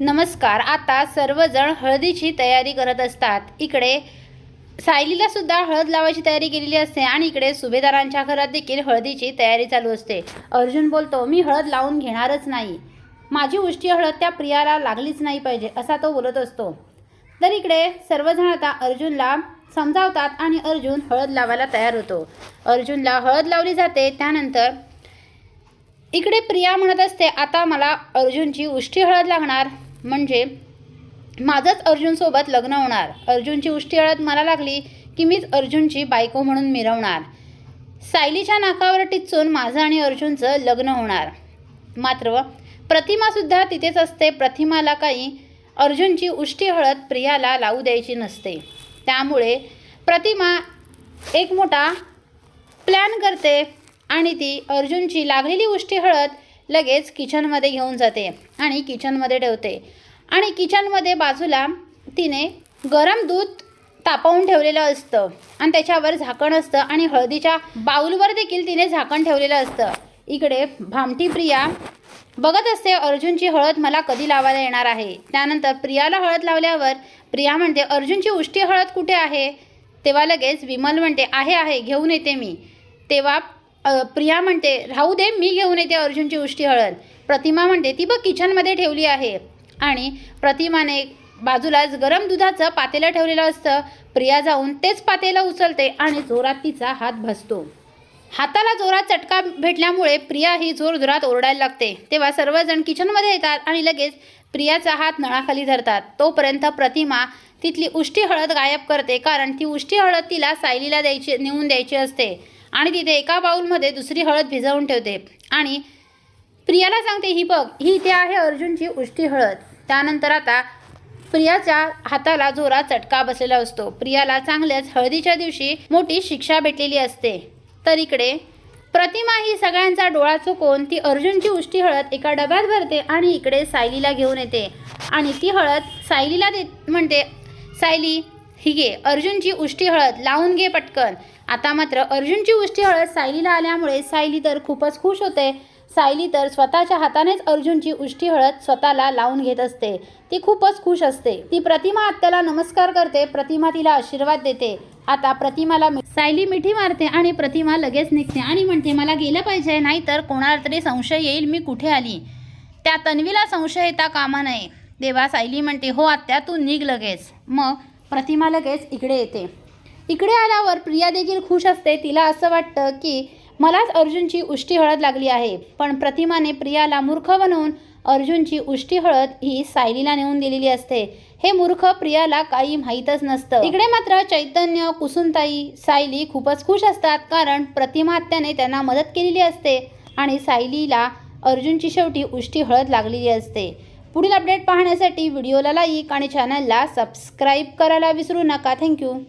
नमस्कार आता सर्वजण हळदीची तयारी करत असतात. इकडे सायलीला सुद्धा हळद लावायची तयारी केलेली असते आणि इकडे सुभेदारांच्या घरात देखील हळदीची तयारी चालू असते. अर्जुन बोलतो मी हळद लावून घेणारच नाही. माझी उष्टी हळद त्या प्रियाला लागलीच नाही पाहिजे असा तो बोलत असतो. तर इकडे सर्वजण आता अर्जुनला समजावतात आणि अर्जुन हळद लावायला तयार होतो. अर्जुनला हळद लावली जाते त्यानंतर इकडे प्रिया म्हणत असते आता मला अर्जुनची उष्टी हळद लागणार. म्हणजे माझंच अर्जुनसोबत लग्न होणार. अर्जुनची उष्टी अळत मला लागली की मीच अर्जुनची बायको म्हणून मिरवणार. सायलीच्या नाकावर टिचून माझं आणि अर्जुनचं लग्न होणार. मात्र प्रतिमासुद्धा तिथेच असते. प्रतिमाला काही अर्जुनची उष्टी हळद प्रियाला लावू द्यायची नसते. त्यामुळे प्रतिमा एक मोठा प्लॅन करते आणि ती अर्जुनची लागलेली उष्टी हळद लगेच किचनमध्ये घेऊन जाते आणि किचनमध्ये ठेवते. आणि किचनमध्ये बाजूला तिने गरम दूध तापवून ठेवलेलं असतं आणि त्याच्यावर झाकण असतं आणि हळदीच्या बाऊलवर देखील तिने झाकण ठेवलेलं असतं. इकडे भामटी प्रिया बघत असते अर्जुनची हळद मला कधी लावायला येणार आहे? त्यानंतर प्रियाला हळद लावल्यावर प्रिया म्हणते अर्जुनची उष्टी हळद कुठे आहे? तेव्हा लगेच विमल म्हणते आहे आहे घेऊन येते मी. तेव्हा प्रिया म्हणते राहू दे मी घेऊन येते अर्जुनची उष्टी हळद. प्रतिमा म्हणते ती बघ किचनमध्ये ठेवली आहे. आणि प्रतिमाने बाजूलाच गरम दुधाचं पातेलं ठेवलेलं असतं. प्रिया जाऊन तेच पातेलं उचलते आणि जोरात तिचा हात भसतो. हाताला जोरात चटका भेटल्यामुळे प्रिया ही जोरजोरात ओरडायला लागते. तेव्हा सर्वजण किचनमध्ये येतात आणि लगेच प्रियाचा हात नळाखाली धरतात. तोपर्यंत प्रतिमा तिथली उष्टी हळद गायब करते कारण ती उष्टी हळद तिला सायलीला द्यायची नेऊन द्यायची असते. आणि तिथे एका बाऊलमध्ये दुसरी हळद भिजवून ठेवते. आणि प्रियाला सांगते ही बघ ही इथे आहे अर्जुनची उष्टी हळद. त्यानंतर आता प्रियाच्या हाताला जोरात चटका बसलेला असतो. प्रियाला चांगल्याच हळदीच्या दिवशी मोठी शिक्षा भेटलेली असते. तर इकडे प्रतिमा ही सगळ्यांचा डोळा चुकवून ती अर्जुनची उष्टी हळद एका डब्यात भरते आणि इकडे सायलीला घेऊन येते. आणि ती हळद सायलीला दे म्हणते सायली ही घे अर्जुनची उष्टी हळद लावून घे पटकन. आता मात्र अर्जुनची उष्टी हळद सायलीला आल्यामुळे सायली तर खूपच खुश होते. सायली तर स्वतःच्या हातानेच अर्जुनची उष्टी हळद स्वतःला लावून घेत असते. ती खूपच खुश असते. ती प्रतिमा आत्याला नमस्कार करते प्रतिमा तिला आशीर्वाद देते. आता प्रतिमाला मि- सायली मिठी मारते आणि प्रतिमा लगेच निघते आणि म्हणते मला गेलं पाहिजे नाहीतर कोणाला तरी संशय येईल मी कुठे आली? त्या तन्वीला संशय येता कामा नये. देवा सायली म्हणते हो आत्या तू निघ लगेच. मग प्रतिमा लगेच इकडे येते. इकडे आल्यावर प्रिया देखील खुश असते. तिला असं वाटतं की मलाच अर्जुनची उष्टी हळद लागली आहे. पण प्रतिमाने प्रियाला मूर्ख बनवून अर्जुनची उष्टी हळद ही सायलीला नेऊन दिलेली असते. हे मूर्ख प्रियाला काही माहीतच नसतं. इकडे मात्र चैतन्य कुसुमताई सायली खूपच खुश असतात कारण प्रतिमात्याने त्यांना मदत केलेली असते आणि सायलीला अर्जुनची शेवटी उष्टी हळद लागलेली असते. पुढील अपडेट पाहण्यासाठी व्हिडिओला लाईक आणि चॅनलला सबस्क्राईब करायला विसरू नका. थँक्यू.